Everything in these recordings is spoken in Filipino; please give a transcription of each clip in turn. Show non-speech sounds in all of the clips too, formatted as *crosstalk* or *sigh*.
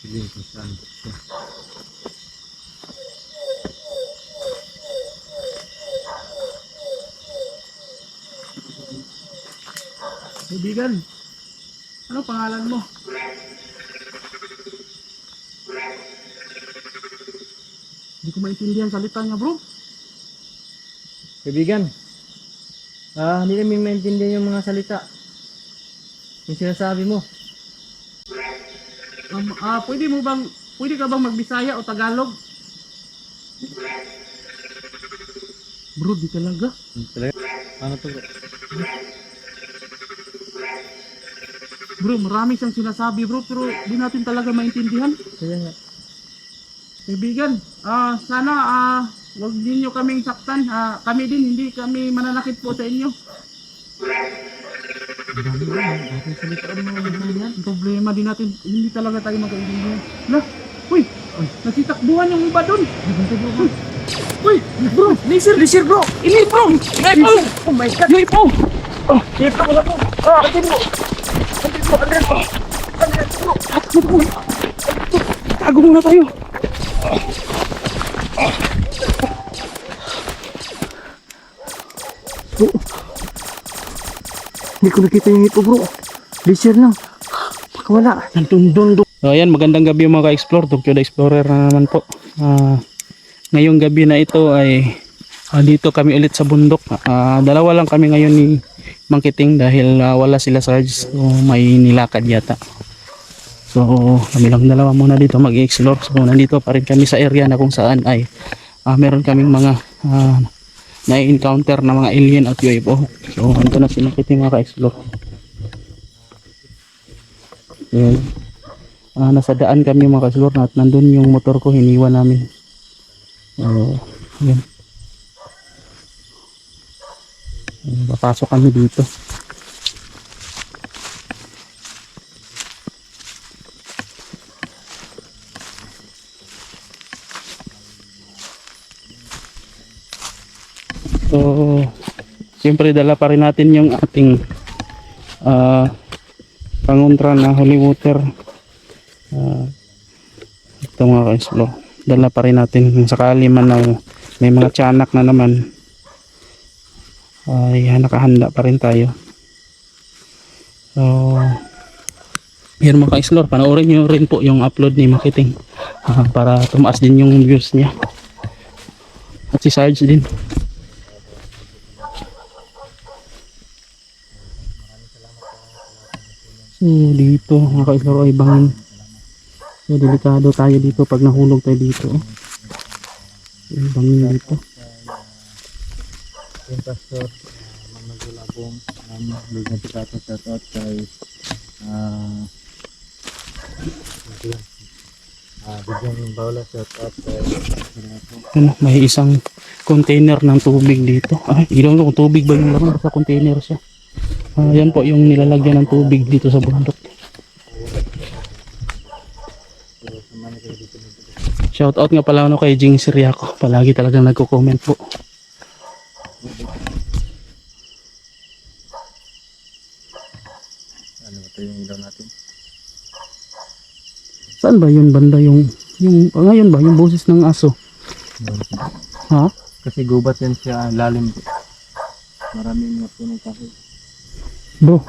Kung saan siya. Kaibigan, ano pangalan mo? Hindi ko maintindihan salita niya bro. Kaibigan, ah, hindi namin maintindihan yung mga salita. Yung sinasabi mo. Um, ah, pwede mo bang, pwede ka bang magbisaya o Tagalog? Bro, di talaga. Talaga? Ano to? bro? Bro, marami siyang sinasabi bro, pero di natin talaga maintindihan. Kaya nga. Kaibigan, ah, sana ah, wag ninyo kaming saktan. Ah, kami din, hindi kami mananakit po sa inyo. Bakit salitaan mo yan? Ang problema din natin, hindi talaga tayo magkaintindihan. Lah, uy, nasitakbuhan yung iba dun. Uy, bro, laser, laser bro. Ini bro, UFO. Oh my God, UFO. Oh, UFO na bro. Ah, atin mo. Atin mo, atin mo. Atin mo. Mo. Tago muna tayo. Hindi ko nakita yung ito bro. Laser lang. Baka wala. Nandun So ayan, magandang gabi mga ka-explore. Tokyo the Explorer na naman po. Ah, ngayong gabi na ito ay ah, dito kami ulit sa bundok. Ah, dalawa lang kami ngayon ni Mangkiting dahil ah, wala sila Sarge. So may nilakad yata. So kami lang dalawa muna dito mag-explore. So nandito pa rin kami sa area na kung saan ay ah, meron kaming mga ah, na-encounter na mga alien at UFO. So ito na si Mangkiting mga ka-explore. Ayan. Ah, nasa daan kami mga kaslor at nandun yung motor ko hiniwan namin. Yan. Ayan, Papasok kami dito. Siyempre dala pa rin natin yung ating ah pangontra na holy water. Ah, ito mga ka-explore dala pa rin natin. Sakali man na may mga tiyanak na naman ay nakahanda pa rin tayo. So yan mga ka-explore panoorin nyo rin po yung upload ni Makiting. Ah, para tumaas din yung views niya. At si Sarge din So dito mga ka-explore ay bangin So delikado tayo dito pag nahulog tayo dito. Oh. Yung bangin dito. Yung pastor, mamagulabong, um, Lugna Picato, shout out kay ah Ah, Bigyang Bawla, shout out kay may isang container ng tubig dito. Ay, ilaw kung tubig ba yung laman sa container siya. Ah, yan po yung nilalagyan ng tubig dito sa bundok. Shout out nga pala ano kay Jing Siriaco. Palagi talagang nagko-comment po. ano ito yung ilaw natin. Saan ba yun banda yung yung ah, ngayon ba yung boses ng aso? Ha? Kasi gubat yan siya, lalim. Maraming mga punong kahoy. Bro,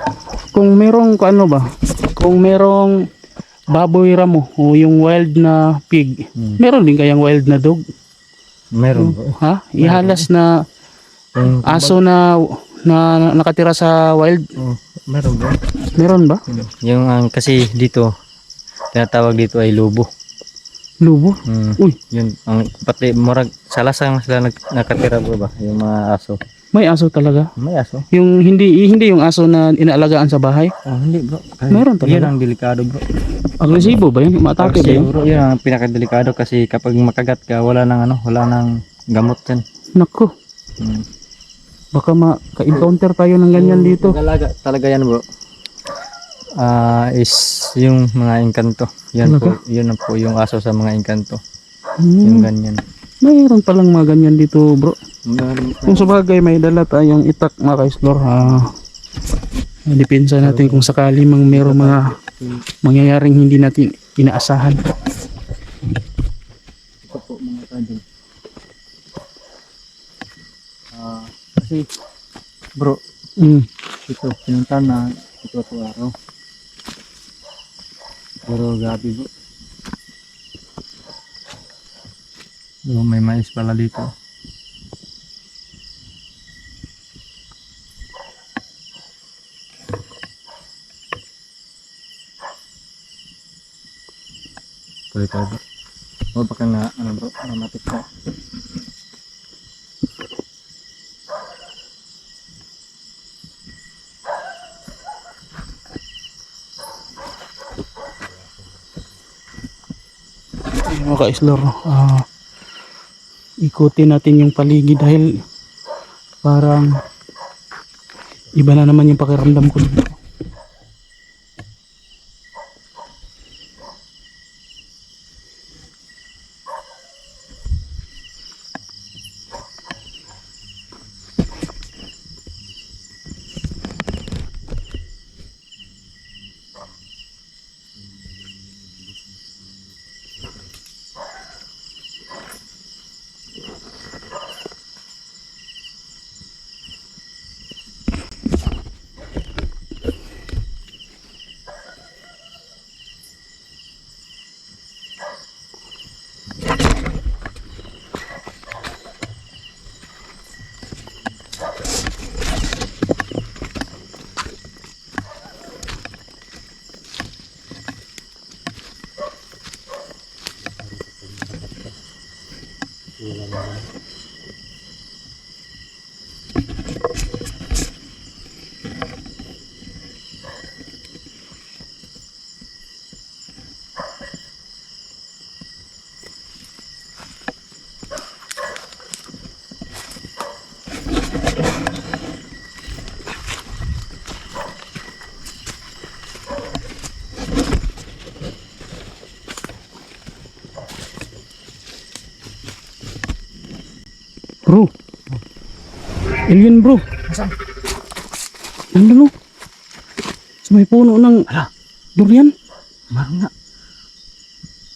kung merong ano ba, kung merong baboy ramo o yung wild na pig, Hmm. meron din kayang wild na dog? Meron po. Ha? Ihalas na Yung, aso na na nakatira sa wild, oh, meron po. meron ba? Yung ang kasi dito, tinatawag dito ay lubo. Lubo? Mm. Uy, Yun, ang pati murag salasang sila nag, nakatira po ba? Yung mga aso. May aso talaga. May aso? Yung hindi hindi yung aso na inaalagaan sa bahay. Oh, hindi bro. Meron talaga. Yan ang delikado bro. Agresibo ba yun? Matake ba yun? bro, yun ang pinakadelikado kasi kapag makagat ka, wala nang ano, wala nang gamot yan. Nako, Mm. baka maka-encounter tayo ng ganyan dito. Talaga, talaga yan bro. Ah, is yung mga engkanto. Yan po, yun po yung aso sa mga engkanto. Yung Hmm, ganyan. Mayroon palang mga ganyan dito bro. Kung sa bagay may dala tayong itak mga ka-explore ha. Depensa natin kung sakali mang mayroong mga mangyayaring hindi natin inaasahan. Ito po mga kadol. Ah, kasi bro, Mm. ito pinunta na ito araw. Pero gabi bro. Oh, may mais pala dito. Pwede tayo bro. O baka na ano bro, namatik ka. Mga ka-explore, ah, ikutin natin yung paligid dahil parang iba na naman yung pakiramdam ko dito. 你的 Bro. Alien bro. Nandun no. Sa may puno ng Ala. durian. Meron nga.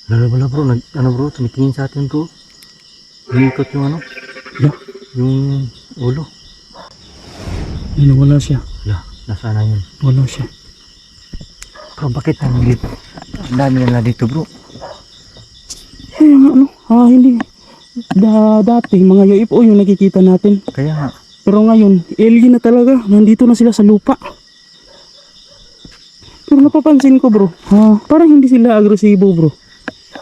Lalo wala bro, nag, ano bro, tumitingin sa atin bro. Umiikot yung ano, Ya, yung ulo. ano wala siya. Wala, nasa na yun. Wala siya. Bro, bakit? Ang dami nila dito bro. Eh, yung ano, ah, hindi. Da, dati, mga UFO yung nakikita natin. Kaya nga, Pero ngayon, alien na talaga. Nandito na sila sa lupa. Pero napapansin ko bro, ha, parang hindi sila agresibo bro.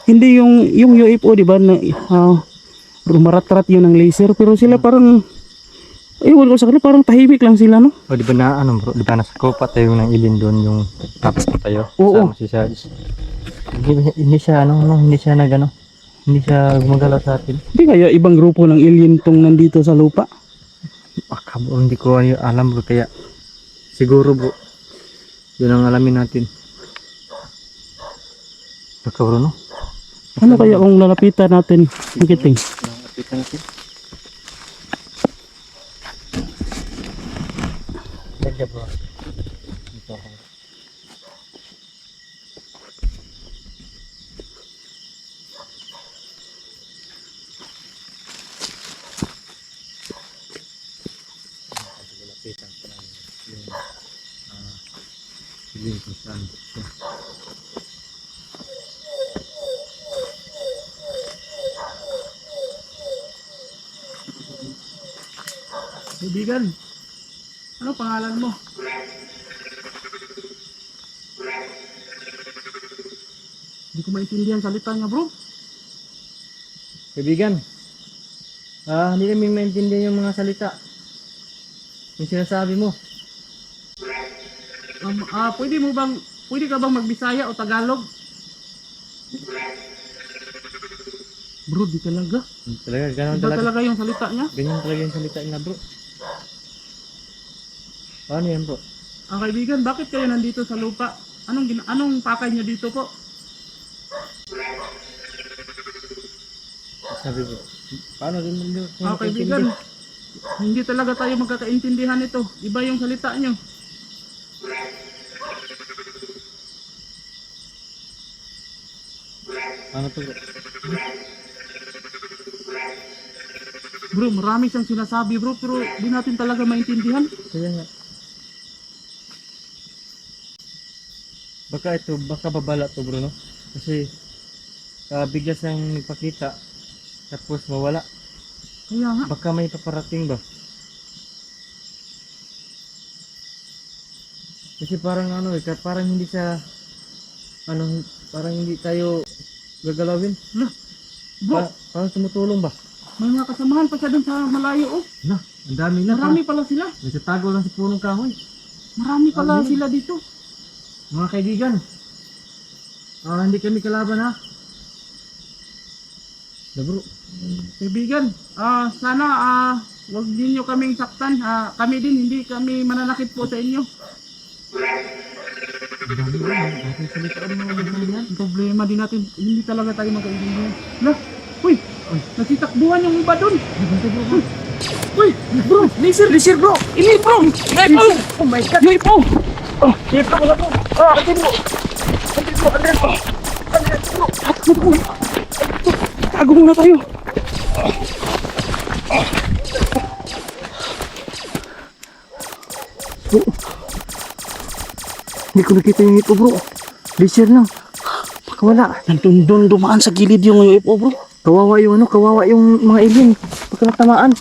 Hindi yung yung UFO, di ba, na ah, rumarat-rat yun ng laser. Pero sila parang, ewan ko sa kanila, parang tahimik lang sila, no? o di ba na ano bro, di ba nasa kopa tayo ng ilin doon yung tapos pa tayo. Oo. Sama si Sarge. Hindi, hindi siya ano, no, hindi siya nagano. Hindi siya gumagalaw sa atin. Hindi kaya ibang grupo ng alien tong nandito sa lupa. Baka bro, hindi ko alam bro, kaya siguro bro, yun ang alamin natin. Baka bro, no? Ano kaya kung lalapitan natin? Makiting. Lapitan natin. Ganda bro. Dito ako. Lapitan ko lang yung ah, saan siya. Kaibigan, ano pangalan mo? Hindi ko maintindihan salita niya bro. Kaibigan, ah, hindi namin maintindihan yung mga salita. Yung sinasabi mo. Um, ah, pwede mo bang, pwede ka bang magbisaya o Tagalog? Bro, di talaga. Talaga, ganun Iba talaga. talaga yung salita niya. Ganyan talaga yung salita niya, bro. Paano yan, bro? Ang kaibigan, bakit kayo nandito sa lupa? Anong gina- anong pakay niyo dito po? Sabi, bro. Paano rin mo yun? Ah, kaibigan, hindi talaga tayo magkakaintindihan nito. Iba yung salita niyo. Ano to bro? Bro, marami siyang sinasabi bro, pero di natin talaga maintindihan. Kaya nga. Baka ito, baka babala to bro, no? Kasi, uh, bigla siyang nagpakita, tapos mawala. Kaya nga. Baka may paparating ba? Kasi parang ano eh, parang hindi siya, ano, parang hindi tayo gagalawin. Lah, bro, Pa- parang tumutulong ba? may mga kasamahan pa siya dun sa malayo oh. Na, ang dami na. Marami pala sila. Pa. Nagtatago lang sa punong kahoy. Marami pala Ano yun? sila dito. Mga kaibigan, ah, hindi kami kalaban ha. Na bro, Kaibigan, ah sana ah wag niyo kaming saktan. Ah, kami din hindi kami mananakit po sa inyo. Ang dami na. Dating salita ang mga ganyan problema din natin, hindi talaga tayo magkaibigan. Lah, uy, nagsitakbuhan yung iba dun. Uy, bro, laser, laser bro. Ini bro, UFO. Oh my god, UFO. Oh, UFO na bro. Ah, atin mo. Atin mo, atin mo. Atin mo. Mo. Tago muna tayo. Hindi ko nakita yung ito bro. Laser lang. Baka wala. Nandun doon dumaan sa gilid yung UFO bro. Kawawa yung ano, kawawa yung mga alien. Baka natamaan.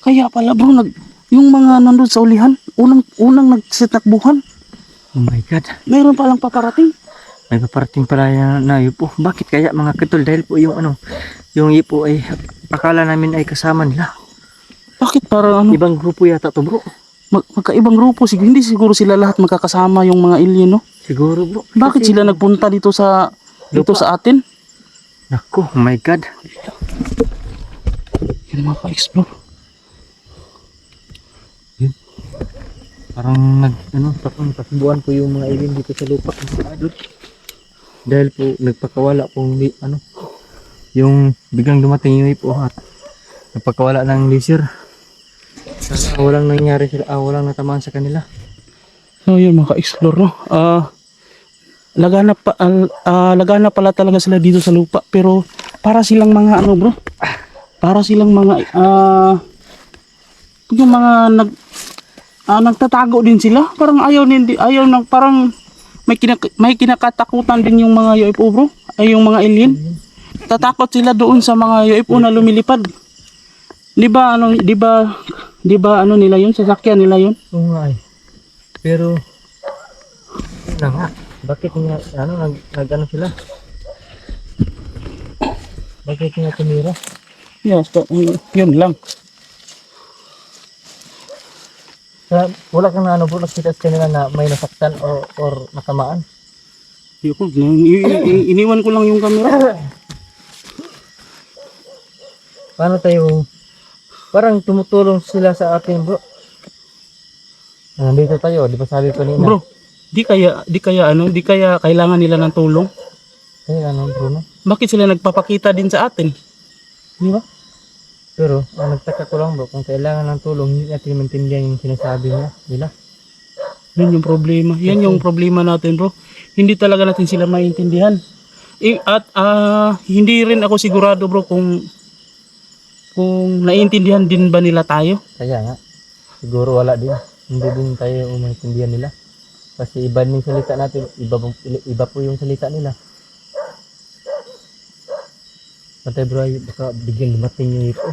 Kaya pala bro, nag, yung mga nandun sa ulihan, unang, unang nagsitakbuhan, Oh my god. mayroon palang paparating. May paparating pala yan na ipo. Bakit kaya mga katol? Dahil po yung ano, yung ipo ay akala namin ay kasama nila. Bakit parang ano, Ibang grupo yata to bro. Mag, magkaibang grupo, sig- hindi siguro sila lahat magkakasama yung mga alien, no? Siguro bro. Bakit sila nagpunta dito sa dito Lupa. sa atin? Naku, oh my god. Yung mga ka-explore. Parang nag, ano, parang takbuhan po yung mga alien dito sa lupa. Dahil po, nagpakawala po, ano, yung biglang dumating yung ipo at nagpakawala ng laser. Sana walang nangyari sila, ah, walang natamaan sa kanila. So yun mga ka-explore, no? Ah, lagana pa al- ah, lagana pala talaga sila dito sa lupa. Pero para silang mga ano bro? Para silang mga ah yung mga nag ah, nagtatago din sila? Parang ayaw din ayaw nang parang may kinak may kinakatakutan din yung mga UFO bro? Ay yung mga alien? Tatakot sila doon sa mga UFO na lumilipad di ba ano di ba di ba ano nila yun sasakyan nila yun Oo nga eh. Pero, yun na nga. Bakit nga, ano, nag, nag ano sila? Bakit nga tumira? yes to, yun lang Kaya, wala kang na ano bro, nakita sa kanila na may nasaktan or, or natamaan. Yun, i- i- i- iniwan ko lang yung camera. *coughs* Paano tayo, parang tumutulong sila sa atin bro. Ah, Nandito tayo, di ba sabi ko nina? Bro, di kaya di kaya ano, di kaya kailangan nila ng tulong? Kaya ano bro, no? Bakit sila nagpapakita din sa atin? Di ba? Pero, ang nagtaka ko lang bro, kung kailangan ng tulong, hindi natin maintindihan yung sinasabi niya, nila. Yun yung problema. Yan yung problema natin, bro. Hindi talaga natin sila maintindihan. Eh, at ah, hindi rin ako sigurado, bro, kung kung naiintindihan din ba nila tayo. Kaya nga, siguro wala din. Hindi din tayo maintindihan nila. Kasi iba din salita natin, iba, iba po yung salita nila. Pantay bro, ay baka bigyan dumating yung ito.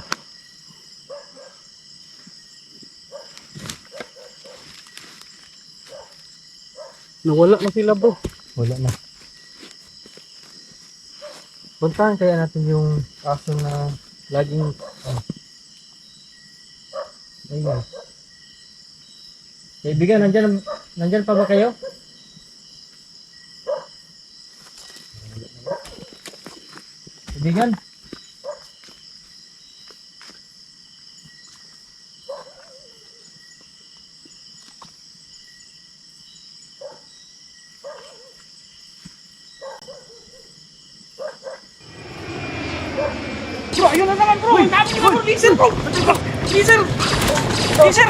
Nawala na sila, bro. Wala na. Puntahan kaya natin yung aso na laging... Oh. Ayun. Kaibigan, nandyan, nandyan pa ba kayo? Kaibigan? Bro, ayun na naman, bro. Ang dami nila, bro. Diesel, bro. Diesel. Diesel.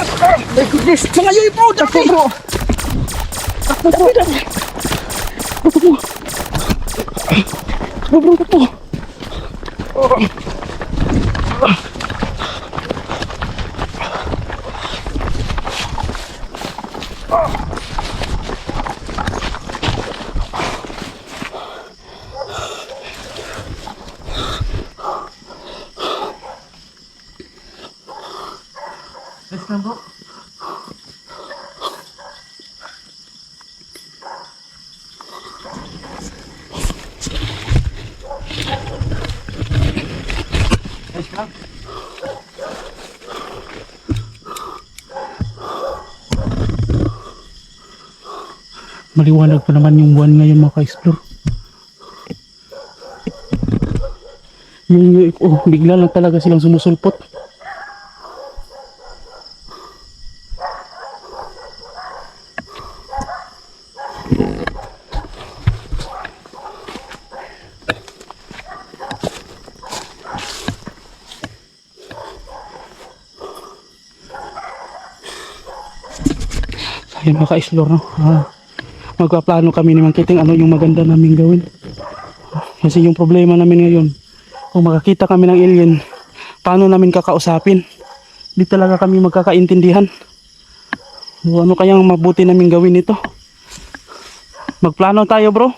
My goodness! Mga UFO, dami. bro! Takbo, bro. Takbo, bro. Sobrang po. Yes Maliwanag pa naman yung buwan ngayon mga ka-explore. Yung, oh, bigla lang talaga silang sumusulpot. Ayun mga ka-explore no. Ah, magpaplano kami ni Mang Kiting ano yung maganda namin gawin. Kasi yung problema namin ngayon, kung makakita kami ng alien, paano namin kakausapin? Di talaga kami magkakaintindihan. So, ano kayang mabuti namin gawin ito? Magplano tayo bro.